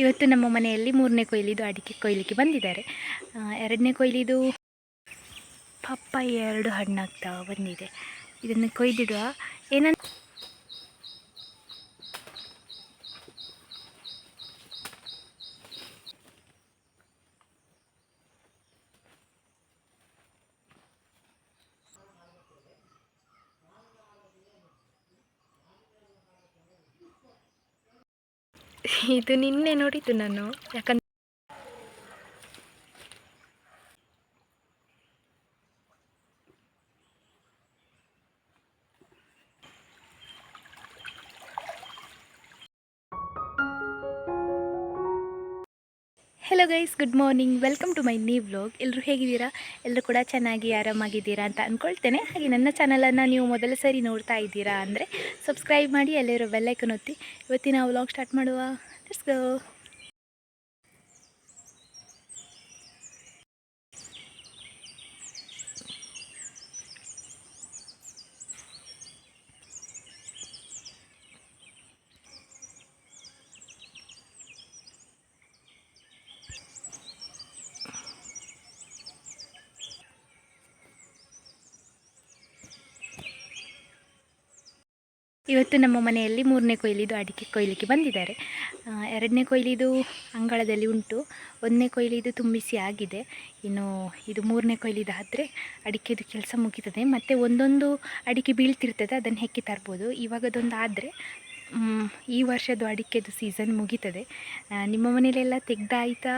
ಇವತ್ತು ನಮ್ಮ ಮನೆಯಲ್ಲಿ ಮೂರನೇ ಕೊಯ್ಲಿದು ಅಡಿಕೆ ಕೊಯ್ಲಿಕ್ಕೆ ಬಂದಿದ್ದಾರೆ. ಎರಡನೇ ಕೊಯ್ಲಿದು ಪಪ್ಪ ಎರಡು ಹಣ್ಣಾಗ್ತಾ ಬಂದಿದೆ. ಇದನ್ನು ಕೊಯ್ದಿಡುವ ಏನಂತ ಇದು ನಿನ್ನೆ ನೋಡಿದ್ದು ನಾನು. ಯಾಕಂದ್ರೆ hello guys good morning welcome to my new vlog ಎಲ್ಲರೂ ಹೇಗಿದ್ದೀರಾ? ಎಲ್ಲರೂ ಕೂಡ ಚೆನ್ನಾಗಿ, ಆರಾಮಾಗಿದ್ದೀರಾ ಅಂತ ಅಂದ್ಕೊಳ್ತೇನೆ ಹಾಗೆ ನನ್ನ ಚಾನಲನ್ನು ನೀವು ಮೊದಲ ಸರಿ ನೋಡ್ತಾ ಇದ್ದೀರಾ ಅಂದರೆ ಸಬ್ಸ್ಕ್ರೈಬ್ ಮಾಡಿ, ಅಲ್ಲಿರೋ ಬೆಲ್ಲೈಕನ್ ಒತ್ತಿ. ಇವತ್ತಿನ ವ್ಲಾಗ್ ಸ್ಟಾರ್ಟ್ ಮಾಡುವ. ಲೆಟ್ಸ್ ಗೋ ಇವತ್ತು ನಮ್ಮ ಮನೆಯಲ್ಲಿ ಮೂರನೇ ಕೊಯ್ಲಿದು ಅಡಿಕೆ ಕೊಯ್ಲಿಕ್ಕೆ ಬಂದಿದ್ದಾರೆ. ಎರಡನೇ ಕೊಯ್ಲಿದು ಅಂಗಳದಲ್ಲಿ ಉಂಟು. ಒಂದನೇ ಕೊಯ್ಲಿದು ತುಂಬಿಸಿ ಆಗಿದೆ. ಇನ್ನು ಇದು ಮೂರನೇ ಕೊಯ್ಲಿದಾದರೆ ಅಡಿಕೆದು ಕೆಲಸ ಮುಗೀತದೆ. ಮತ್ತು ಒಂದೊಂದು ಅಡಿಕೆ ಬೀಳ್ತಿರ್ತದೆ, ಅದನ್ನು ಹೆಕ್ಕಿ ತರ್ಬೋದು. ಇವಾಗದೊಂದು ಆದರೆ ಈ ವರ್ಷದ ಅಡಿಕೆದು ಸೀಸನ್ ಮುಗೀತದೆ. ನಿಮ್ಮ ಮನೇಲೆಲ್ಲ ತೆಗ್ದಾಯ್ತಾ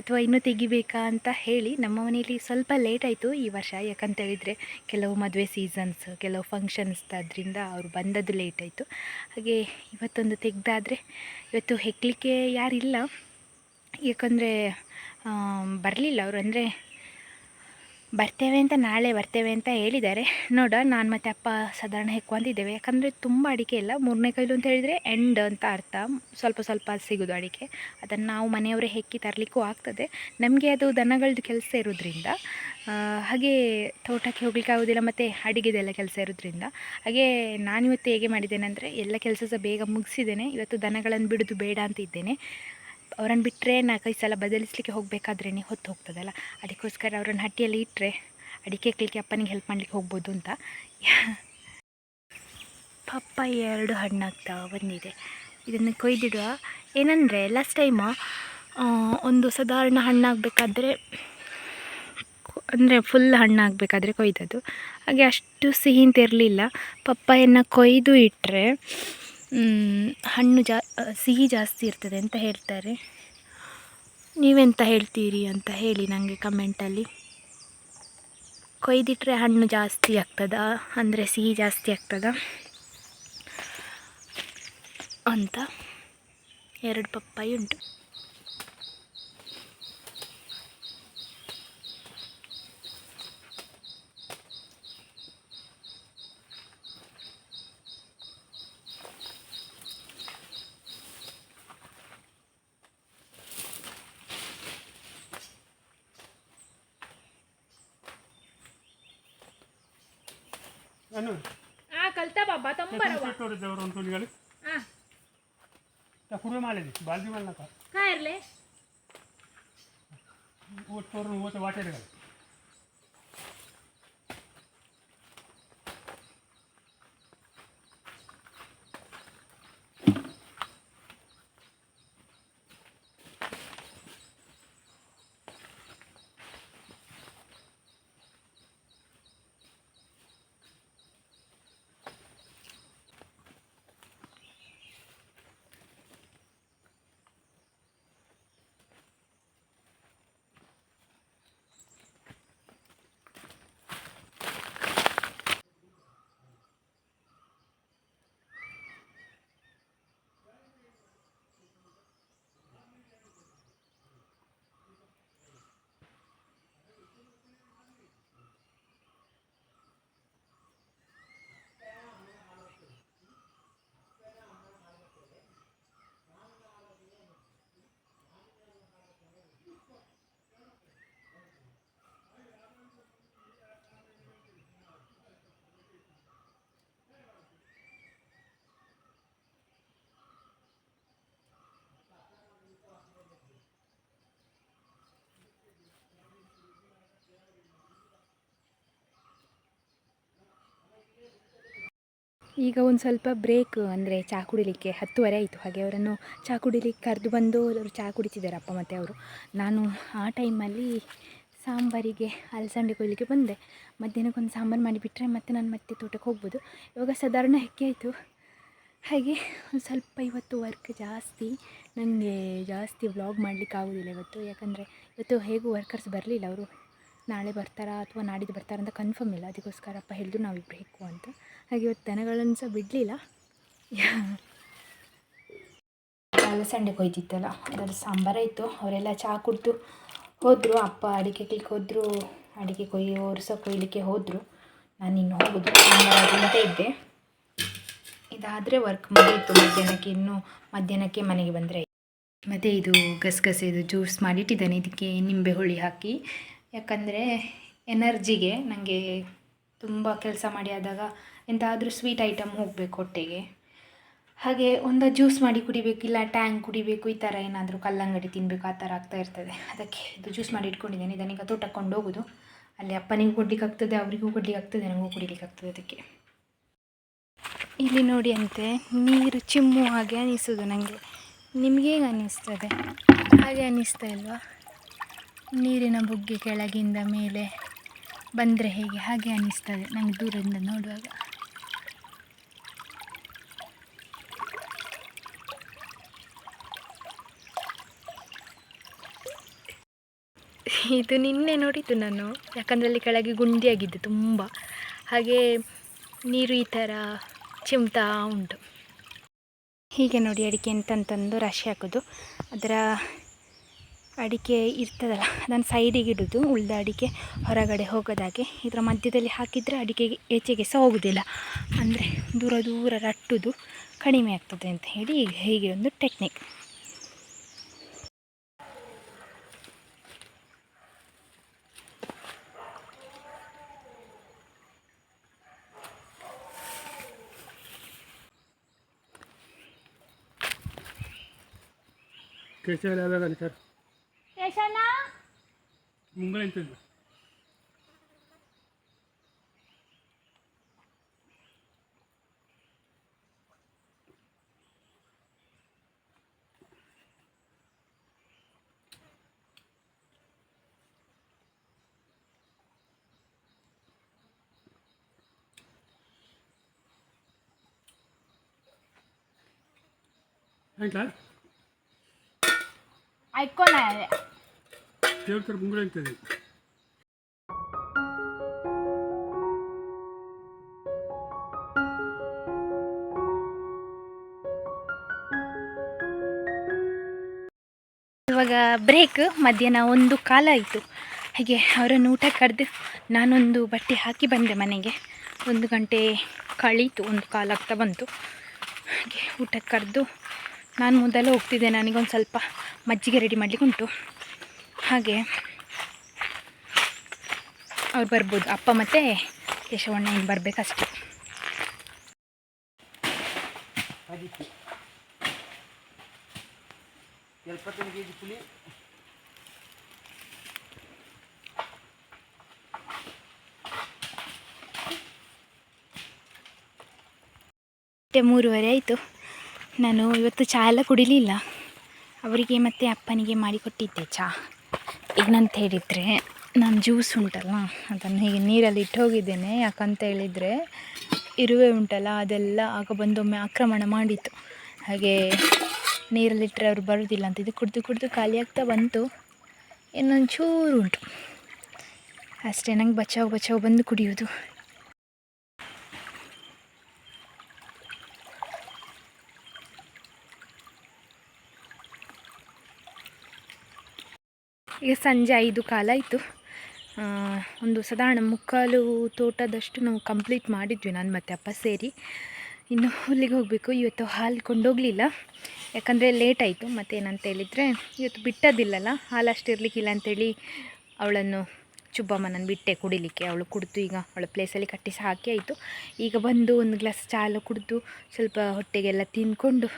ಅಥವಾ ಇನ್ನೂ ತೆಗಿಬೇಕಾ ಅಂತ ಹೇಳಿ ನಮ್ಮ ಮನೇಲಿ ಸ್ವಲ್ಪ ಲೇಟ್ ಆಯಿತು ಈ ವರ್ಷ. ಯಾಕಂತ ಹೇಳಿದರೆ ಕೆಲವು ಮದುವೆ ಸೀಸನ್ಸ್ ಕೆಲವು ಫಂಕ್ಷನ್ಸ್ ಅದರಿಂದ ಅವರು ಬಂದದ್ದು ಲೇಟ್ ಆಯಿತು. ಹಾಗೆ ಇವತ್ತೊಂದು ತೆಗ್ದಾದರೆ ಇವತ್ತು ಹೆಕ್ಕಲಿಕ್ಕೆ ಯಾರಿಲ್ಲ. ಯಾಕಂದರೆ ಬರಲಿಲ್ಲ ಅವರು. ಅಂದರೆ ಬರ್ತೇವೆ ಅಂತ, ನಾಳೆ ಬರ್ತೇವೆ ಅಂತ ಹೇಳಿದ್ದಾರೆ. ನೋಡ ನಾನು ಮತ್ತು ಅಪ್ಪ ಸಾಧಾರಣ ಹೆಕ್ಕೊಂತಿದ್ದೇವೆ ಯಾಕಂದರೆ ತುಂಬ ಅಡಿಕೆ ಇಲ್ಲ. ಮೂರನೇ ಕೈಲು ಅಂತ ಹೇಳಿದರೆ ಎಂಡ್ ಅಂತ ಅರ್ಥ. ಸ್ವಲ್ಪ ಸ್ವಲ್ಪ ಸಿಗೋದು ಅಡಿಕೆ. ಅದನ್ನು ನಾವು ಮನೆಯವರೇ ಹೆಕ್ಕಿ ತರಲಿಕ್ಕೂ ಆಗ್ತದೆ. ನಮಗೆ ಅದು ದನಗಳದ್ದು ಕೆಲಸ ಇರೋದ್ರಿಂದ ಹಾಗೆ ತೋಟಕ್ಕೆ ಹೋಗ್ಲಿಕ್ಕೆ ಆಗೋದಿಲ್ಲ, ಮತ್ತು ಅಡಿಗೆದೆಲ್ಲ ಕೆಲಸ ಇರೋದ್ರಿಂದ. ಹಾಗೆ ನಾನಿವತ್ತು ಹೇಗೆ ಮಾಡಿದ್ದೇನೆ ಅಂದರೆ, ಎಲ್ಲ ಕೆಲಸ ಸಹ ಬೇಗ ಮುಗಿಸಿದ್ದೇನೆ. ಇವತ್ತು ದನಗಳನ್ನು ಬಿಡೋದು ಬೇಡ ಅಂತ ಇದ್ದೇನೆ. ಅವರನ್ನು ಬಿಟ್ಟರೆ ನಾಲ್ಕೈದು ಸಲ ಬದಲಿಸಲಿಕ್ಕೆ ಹೋಗಬೇಕಾದ್ರೇ ಹೊತ್ತು ಹೋಗ್ತದಲ್ಲ? ಅದಕ್ಕೋಸ್ಕರ ಅವರನ್ನು ಹಟ್ಟಿಯಲ್ಲಿ ಇಟ್ಟರೆ ಅಡಿಕೆ ಕ್ಲಿಕ್ಕೆ ಅಪ್ಪನಿಗೆ ಹೆಲ್ಪ್ ಮಾಡಲಿಕ್ಕೆ ಹೋಗ್ಬೋದು ಅಂತ. ಪಪ್ಪ ಎರಡು ಹಣ್ಣಾಗ್ತಾ ಬಂದಿದೆ. ಇದನ್ನು ಕೊಯ್ದಿಡುವ. ಏನಂದರೆ ಲಾಸ್ಟ್ ಟೈಮ ಒಂದು ಸಾಧಾರಣ ಹಣ್ಣಾಗಬೇಕಾದ್ರೆ, ಅಂದರೆ ಫುಲ್ ಹಣ್ಣಾಗಬೇಕಾದ್ರೆ ಕೊಯ್ದದ್ದು. ಹಾಗೆ ಅಷ್ಟು ಸಿಹಿ ಅಂತ ಇರಲಿಲ್ಲ. ಪಪ್ಪಾಯನ್ನು ಕೊಯ್ದು ಇಟ್ಟರೆ ಹಣ್ಣು ಜಾ ಸಿಹಿ ಜಾಸ್ತಿ ಇರ್ತದೆ ಅಂತ ಹೇಳ್ತಾರೆ. ನೀವೆಂತ ಹೇಳ್ತೀರಿ ಅಂತ ಹೇಳಿ ನನಗೆ ಕಮೆಂಟಲ್ಲಿ ಕೊಯ್ದಿಟ್ರೆ ಹಣ್ಣು ಜಾಸ್ತಿ ಆಗ್ತದ? ಅಂದರೆ ಸಿಹಿ ಜಾಸ್ತಿ ಆಗ್ತದ? ಅಂತ. ಎರಡು ಪಪ್ಪಾಯಿ ಉಂಟು. ಕಲ್ತಾ ಬಾಬಾ ತಂಬರವ ದೇವರು ಅಂತ ಹೇಳಿ ಆ ಕುರುವೆ ಮಾಡಿದೆ ಬಾಲ್ದಿ ಮಾಡ್ಲಕ್ಕ ಕಾಯರ್ಲೆ ಓಟ್ ತೋರು ಓಟ ವಾಟೆಗಳು ಈಗ ಒಂದು ಸ್ವಲ್ಪ ಬ್ರೇಕ್ ಅಂದರೆ ಚಹಾ ಕುಡಿಲಿಕ್ಕೆ ಹತ್ತುವರೆ ಆಯಿತು. ಹಾಗೆ ಅವರನ್ನು ಚಹಾ ಕುಡಿಲಿಕ್ಕೆ ಕರೆದು ಬಂದು ಅವರು ಚಹಾ ಕುಡಿತಿದ್ದಾರೆ ಅಪ್ಪ ಮತ್ತು ಅವರು. ನಾನು ಆ ಟೈಮಲ್ಲಿ ಸಾಂಬಾರಿಗೆ ಅಲಸಂಡೆ ಕೊಯ್ಲಿಕ್ಕೆ ಬಂದೆ. ಮಧ್ಯಾಹ್ನಕ್ಕೆ ಒಂದು ಸಾಂಬಾರು ಮಾಡಿಬಿಟ್ರೆ ಮತ್ತೆ ನಾನು ಮತ್ತೆ ತೋಟಕ್ಕೆ ಹೋಗ್ಬೋದು. ಇವಾಗ ಸಾಧಾರಣ ಹೆಕ್ಕೆ ಆಯಿತು. ಹಾಗೆ ಒಂದು ಸ್ವಲ್ಪ ಇವತ್ತು ವರ್ಕ್ ಜಾಸ್ತಿ. ನನಗೆ ಜಾಸ್ತಿ ವ್ಲಾಗ್ ಮಾಡಲಿಕ್ಕೆ ಆಗೋದಿಲ್ಲ ಇವತ್ತು. ಯಾಕಂದರೆ ಇವತ್ತು ಹೇಗೂ ವರ್ಕರ್ಸ್ ಬರಲಿಲ್ಲ. ಅವರು ನಾಳೆ ಬರ್ತಾರಾ ಅಥವಾ ನಾಡಿದ್ದು ಬರ್ತಾರಾ ಅಂತ ಕನ್ಫರ್ಮ್ ಇಲ್ಲ. ಅದಕ್ಕೋಸ್ಕರ ಅಪ್ಪ ಹೇಳಿದ್ರು ನಾವಿಬ್ಬರು ಹೆಕ್ಕು ಅಂತ. ಹಾಗೆ ಇವತ್ತು ದನಗಳನ್ನು ಸಹ ಬಿಡಲಿಲ್ಲ. ಅಲಸಂಡೆ ಅದಾದ್ರೂ ಸಾಂಬಾರ ಇತ್ತು ಅವರೆಲ್ಲ ಚಹಾ ಕುಡಿದು ಹೋದರು, ಅಪ್ಪ ಅಡಿಕೆ ಕ್ಲಿಕ್ ಹೋದರು ಅಡಿಕೆ ಕೊಯ್ಯಿ ಸಹ ಕೊಯ್ಲಿಕ್ಕೆ ಹೋದರು. ನಾನು ಇನ್ನು ಹೋಗೋದು ಅಂತ ಇದ್ದೆ. ಇದಾದರೆ ವರ್ಕ್ ಮಾಡಿತ್ತು ಮಧ್ಯಾಹ್ನಕ್ಕೆ ಇನ್ನು, ಮಧ್ಯಾಹ್ನಕ್ಕೆ ಮನೆಗೆ ಬಂದರೆ ಮತ್ತು ಇದು ಗಸಗಸೆದು ಜ್ಯೂಸ್ ಮಾಡಿಟ್ಟಿದ್ದಾನೆ, ಇದಕ್ಕೆ ನಿಂಬೆ ಹುಳಿ ಹಾಕಿ. ಯಾಕಂದರೆ ಎನರ್ಜಿಗೆ ನನಗೆ ತುಂಬ ಕೆಲಸ ಮಾಡಿ ಆದಾಗ ಎಂತಾದರೂ ಸ್ವೀಟ್ ಐಟಮ್ ಹೋಗಬೇಕು ಹೊಟ್ಟೆಗೆ. ಹಾಗೆ ಒಂದು ಜ್ಯೂಸ್ ಮಾಡಿ ಕುಡಿಬೇಕು, ಇಲ್ಲ ಟ್ಯಾಂಗ್ ಕುಡಿಬೇಕು, ಈ ಥರ ಏನಾದರೂ ಕಲ್ಲಂಗಡಿ ತಿನ್ನಬೇಕು ಆ ಥರ ಆಗ್ತಾ ಇರ್ತದೆ. ಅದಕ್ಕೆ ಇದು ಜ್ಯೂಸ್ ಮಾಡಿ ಇಟ್ಕೊಂಡಿದ್ದೇನೆ. ಇದನ್ನೀಗ ತೋಟಕ್ಕೆ ಕೊಂಡು ಹೋಗೋದು. ಅಲ್ಲಿ ಅಪ್ಪನಿಗೂ ಕೊಡ್ಲಿಕ್ಕೆ ಆಗ್ತದೆ, ಅವರಿಗೂ ಕೊಡ್ಲಿಕ್ಕೆ ಆಗ್ತದೆ, ನನಗೂ ಕುಡಿಲಿಕ್ಕೆ ಆಗ್ತದೆ ಅದಕ್ಕೆ. ಇಲ್ಲಿ ನೋಡಿ ಅಂತೆ, ನೀರು ಚಿಮ್ಮು ಹಾಗೆ ಅನಿಸೋದು ನನಗೆ ನಿಮಗೆ ಹೇಗೆ ಅನ್ನಿಸ್ತದೆ ಹಾಗೆ ಅನ್ನಿಸ್ತಾ ಇಲ್ವಾ? ನೀರಿನ ಬುಗ್ಗೆ ಕೆಳಗಿಂದ ಮೇಲೆ. ಬಂದರೆ ಹೇಗೆ? ಹಾಗೆ ಅನ್ನಿಸ್ತದೆ ನಂಗೆ ದೂರದಿಂದ ನೋಡುವಾಗ. ಇದು ನಿನ್ನೆ ನೋಡಿದ್ದು ನಾನು. ಯಾಕಂದರೆ ಅಲ್ಲಿ ಕೆಳಗೆ ಗುಂಡಿಯಾಗಿದ್ದು ತುಂಬ. ಹಾಗೆ ನೀರು ಈ ಥರ ಚಿಮ್ತಾ ಉಂಟು. ಹೀಗೆ ನೋಡಿ ಅಡಿಕೆ ಅಂತಂತಂದು ರಾಶಿ ಹಾಕೋದು. ಅದರ ಅಡಿಕೆ ಇರ್ತದಲ್ಲ, ಅದನ್ನು ಸೈಡಿಗೆ ಇಡೋದು, ಉಳಿದ ಅಡಿಕೆ ಹೊರಗಡೆ ಹೋಗೋದಾಗೆ. ಇದರ ಮಧ್ಯದಲ್ಲಿ ಹಾಕಿದರೆ ಅಡಿಕೆಗೆ ಈಚೆಗೆ ಸಹ ಹೋಗೋದಿಲ್ಲ ಅಂದರೆ ದೂರ ದೂರ ರಟ್ಟುದು ಕಡಿಮೆ ಆಗ್ತದೆ ಅಂತ ಹೇಳಿ ಈಗ ಹೀಗೆ ಒಂದು ಟೆಕ್ನಿಕ್ ಸರ್ ಯಶಣ್ಣ ಮುಂಗಲ ಎಂತದ್ದು ಆಯ್ತಾ ಐಕೋಣ ದೇವ್ರ ಮುಂಗಡೆ ಎಂತದ್ದು ಇವಾಗ ಬ್ರೇಕ್ ಮಧ್ಯಾಹ್ನ ಒಂದು ಕಾಲ ಆಯಿತು. ಹಾಗೆ ಅವರನ್ನು ಊಟ ಕರೆದು ನಾನೊಂದು ಬಟ್ಟೆ ಹಾಕಿ ಬಂದೆ ಮನೆಗೆ. ಒಂದು ಗಂಟೆ ಕಳೀತು, ಒಂದು ಕಾಲ ಆಗ್ತಾ ಬಂತು. ಹಾಗೆ ಊಟಕ್ಕೆ ಕರೆದು ನಾನು ಮೊದಲು ಹೋಗ್ತಿದ್ದೆ, ನನಗೊಂದು ಸ್ವಲ್ಪ ಮಜ್ಜಿಗೆ ರೆಡಿ ಮಾಡಲಿಕ್ಕೆ ಉಂಟು ಹಾಗೆ. ಅವ್ರು ಬರ್ಬೋದು. ಅಪ್ಪ ಮತ್ತು ಕೇಶವಣ್ಣ ಇನ್ನು ಬರಬೇಕಷ್ಟೆ. ಎಪ್ಪತ್ತೊಂದು ಕೆ ಜಿ ಪುಳಿ. ಮತ್ತೆ ಮೂರುವರೆ ಆಯಿತು. ನಾನು ಇವತ್ತು ಚಹಾ ಎಲ್ಲ ಕುಡಿಲಿಲ್ಲ. ಅವರಿಗೆ ಮತ್ತೆ ಅಪ್ಪನಿಗೆ ಮಾಡಿಕೊಟ್ಟಿದ್ದೆ ಚಹಾ ಏನಂತ ಹೇಳಿದರೆ ನಾನು ಜ್ಯೂಸ್ ಉಂಟಲ್ಲ, ಅದನ್ನು ಹೀಗೆ ನೀರಲ್ಲಿ ಇಟ್ಟು ಹೋಗಿದ್ದೇನೆ. ಯಾಕಂತ ಹೇಳಿದರೆ ಇರುವೆ ಉಂಟಲ್ಲ, ಅದೆಲ್ಲ ಆಗ ಬಂದೊಮ್ಮೆ ಆಕ್ರಮಣ ಮಾಡಿತ್ತು. ಹಾಗೆ ನೀರಲ್ಲಿಟ್ಟರೆ ಅವರು ಬರೋದಿಲ್ಲ ಅಂತ. ಇದು ಕುಡಿದು ಕುಡಿದು ಖಾಲಿಯಾಗ್ತಾ ಬಂತು. ಇನ್ನೊಂದು ಚೂರು ಉಂಟು. ಅಷ್ಟೇ, ನಂಗೆ ಬಚಾವ್ ಬಚಾವ್ ಬಂದು ಕುಡಿಯೋದು ಈಗ ಸಂಜೆ ಐದು ಕಾಲ ಆಯಿತು. ಒಂದು ಸಾಧಾರಣ ಮುಕ್ಕಾಲು ತೋಟದಷ್ಟು ನಾವು ಕಂಪ್ಲೀಟ್ ಮಾಡಿದ್ವಿ ನಾನು ಮತ್ತು ಅಪ್ಪ ಸೇರಿ. ಇನ್ನು ಹುಲ್ಲಿಗೆ ಹೋಗಬೇಕು. ಇವತ್ತು ಹಾಲು ಕೊಂಡೋಗಲಿಲ್ಲ. ಯಾಕಂದರೆ ಲೇಟ್ ಆಯಿತು. ಮತ್ತೇನಂತ ಹೇಳಿದರೆ ಇವತ್ತು ಬಿಟ್ಟದಿಲ್ಲಲ್ಲ ಹಾಲು ಅಷ್ಟು ಇರಲಿಕ್ಕಿಲ್ಲ ಅಂತೇಳಿ ಅವಳನ್ನು ಚುಬ್ಬಮ್ಮನನ್ನು ಬಿಟ್ಟೆ ಕುಡಿಲಿಕ್ಕೆ. ಅವಳು ಕುಡಿದು ಈಗ ಅವಳ ಪ್ಲೇಸಲ್ಲಿ ಕಟ್ಟಿಸಿ ಹಾಕಿ ಆಯಿತು. ಈಗ ಬಂದು ಒಂದು ಗ್ಲಾಸ್ ಚಾಲು ಕುಡಿದು ಸ್ವಲ್ಪ ಹೊಟ್ಟೆಗೆಲ್ಲ ತಿಂದ್ಕೊಂಡು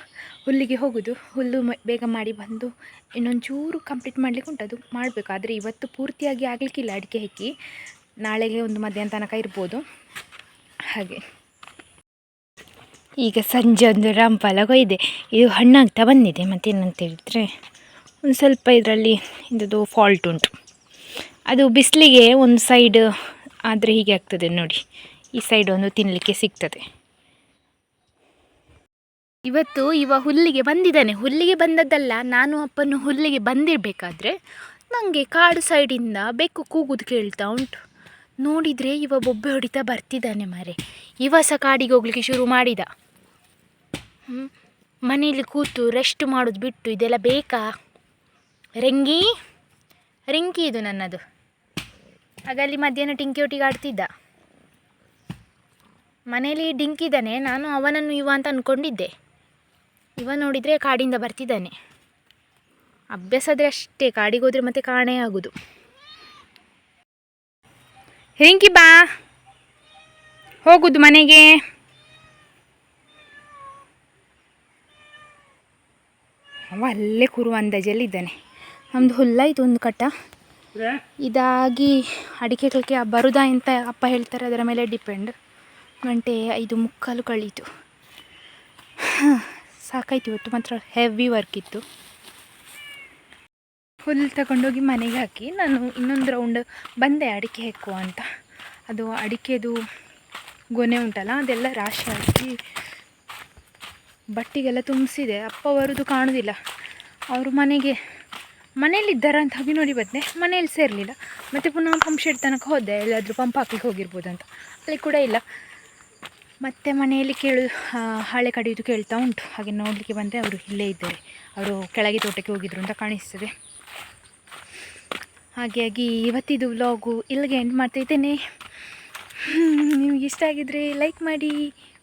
ಹುಲ್ಲಿಗೆ ಹೋಗೋದು. ಹುಲ್ಲು ಬೇಗ ಮಾಡಿ ಬಂದು ಇನ್ನೊಂದು ಚೂರು ಕಂಪ್ಲೀಟ್ ಮಾಡಲಿಕ್ಕೆ ಉಂಟು. ಅದು ಮಾಡಬೇಕು. ಆದರೆ ಇವತ್ತು ಪೂರ್ತಿಯಾಗಿ ಆಗಲಿಕ್ಕಿಲ್ಲ ಅಡಿಕೆ ಹಾಕಿ ನಾಳೆಗೆ ಒಂದು ಮಧ್ಯಾಹ್ನ ತನಕ ಇರ್ಬೋದು. ಹಾಗೆ. ಈಗ ಸಂಜೆ ಒಂದು ರಾಮಫಲ ಇದೆ. ಇದು ಹಣ್ಣಾಗ್ತಾ ಬಂದಿದೆ. ಮತ್ತೇನಂತ ಹೇಳಿದರೆ ಒಂದು ಸ್ವಲ್ಪ ಇದರಲ್ಲಿ ಇದದು ಫಾಲ್ಟ್ ಉಂಟು. ಅದು ಬಿಸಿಲಿಗೆ ಒಂದು ಸೈಡ್ ಆದರೆ ಹೀಗೆ ಆಗ್ತದೆ ನೋಡಿ. ಈ ಸೈಡ್ ಒಂದು ತಿನ್ನಲಿಕ್ಕೆ ಸಿಗ್ತದೆ. ಇವತ್ತು ಇವ ಹುಲ್ಲಿಗೆ ಬಂದಿದ್ದಾನೆ. ಹುಲ್ಲಿಗೆ ಬಂದದ್ದಲ್ಲ, ನಾನು ಅಪ್ಪನು ಹುಲ್ಲಿಗೆ ಬಂದಿರಬೇಕಾದ್ರೆ ನನಗೆ ಕಾಡು ಸೈಡಿಂದ ಬೆಕ್ಕು ಕೂಗುದು ಕೇಳ್ತಾ ಉಂಟು. ನೋಡಿದರೆ ಇವ ಬೊಬ್ಬೆ ಹೊಡಿತಾ ಬರ್ತಿದ್ದಾನೆ ಮಾರೆ. ಇವ ಸಹ ಕಾಡಿಗೆ ಹೋಗ್ಲಿಕ್ಕೆ ಶುರು ಮಾಡಿದ. ಮನೆಯಲ್ಲಿ ಮನೇಲಿ ಕೂತು ರೆಸ್ಟ್ ಮಾಡೋದು ಬಿಟ್ಟು ಇದೆಲ್ಲ ಬೇಕಾ? ರೆಂಗಿ? ರೆಂಕಿ ಇದು ನನ್ನದು. ಆಗ ಅಲ್ಲಿ ಮಧ್ಯಾಹ್ನ ಟಿಂಕಿ ಒಟ್ಟಿಗೆ ಆಡ್ತಿದ್ದ. ಮನೇಲಿ ಡಿಂಕಿದ್ದಾನೆ ನಾನು ಅವನನ್ನು ಇವ ಅಂತ ಅಂದ್ಕೊಂಡಿದ್ದೆ ಇವ ನೋಡಿದರೆ ಕಾಡಿಂದ ಬರ್ತಿದ್ದಾನೆ. ಅಭ್ಯಾಸ ಆದರೆ ಅಷ್ಟೇ, ಕಾಡಿಗೆ ಮತ್ತೆ ಕಾಣೆ ಆಗೋದು. ರಿಂಕಿ ಬಾ. ಹೋಗುದು ಮನೆಗೆ. ಅವ ಅಲ್ಲೇ ಕೂರುವ ಅಂದಾಜಲ್ಲಿದ್ದಾನೆ ನಮ್ಮದು ಹುಲ್ಲಾಯ್ತು ಒಂದು ಕಟ್ಟ. ಇದಾಗಿ ಅಡಿಕೆ ಕಲಿಕೆ ಬರುದಾ ಅಂತ ಅಪ್ಪ ಹೇಳ್ತಾರೆ, ಅದರ ಮೇಲೆ ಡಿಪೆಂಡ್. ಗಂಟೆ ಐದು ಮುಕ್ಕಾಲು ಕಳೀತು. ಸಾಕಾಯ್ತು, ಇವತ್ತು ಮಾತ್ರ ಹೆವಿ ವರ್ಕ್ ಇತ್ತು. ಹುಲ್ಲು ತಗೊಂಡೋಗಿ ಮನೆಗೆ ಹಾಕಿ ನಾನು ಇನ್ನೊಂದು ರೌಂಡ್ ಬಂದೆ ಅಡಿಕೆ ಹೆಕ್ಕು ಅಂತ. ಅದು ಅಡಿಕೆದು ಗೊನೆ ಉಂಟಲ್ಲ, ಅದೆಲ್ಲ ರಾಶಿ ಹಾಕಿ ಬಟ್ಟಿಗೆಲ್ಲ ತುಂಬಿಸಿದೆ. ಅಪ್ಪ ಬರೋದು ಕಾಣೋದಿಲ್ಲ. ಅವರು ಮನೆಗೆ ಮನೇಲಿದ್ದಾರ ಅಂತ ಹೋಗಿ ನೋಡಿ ಬಂದೆ ಮನೇಲಿ ಸೇರಲಿಲ್ಲ. ಮತ್ತು ಪುನಃ ಪಂಪ್ ಶೆಡ್ ತನಕ ಹೋದೆ. ಎಲ್ಲಾದರೂ ಪಂಪ್ ಹಾಕಲಿಕ್ಕೆ ಹೋಗಿರ್ಬೋದು ಅಂತ ಅಲ್ಲಿ ಕೂಡ ಇಲ್ಲ. ಮತ್ತೆ ಮನೆಯಲ್ಲಿ ಕೇಳು ಹಾಳೆ ಕಡಿಯೋದು ಕೇಳ್ತಾ ಉಂಟು. ಹಾಗೆ ನೋಡಲಿಕ್ಕೆ ಬಂದರೆ ಅವರು ಇಲ್ಲೇ ಇದ್ದಾರೆ. ಅವರು ಕೆಳಗೆ ತೋಟಕ್ಕೆ ಹೋಗಿದ್ರು ಅಂತ ಕಾಣಿಸ್ತದೆ. ಹಾಗಾಗಿ ಇವತ್ತಿದು ವ್ಲಾಗು ಇಲ್ಲಿಗೆ ಎಂಡ್ ಮಾಡ್ತಾ ಇದ್ದೇನೆ ಹ್ಮ್, ನಿಮ್ಗೆ ಇಷ್ಟ ಆಗಿದ್ರೆ ಲೈಕ್ ಮಾಡಿ.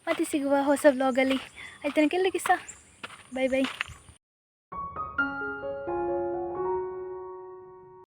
ಮತ್ತೆ ಸಿಗುವ ಹೊಸ ವ್ಲಾಗಲ್ಲಿ ಆಯ್ತಾನೆ ಎಲ್ಲಿಗೆ ಸಹ ಬೈ ಬೈ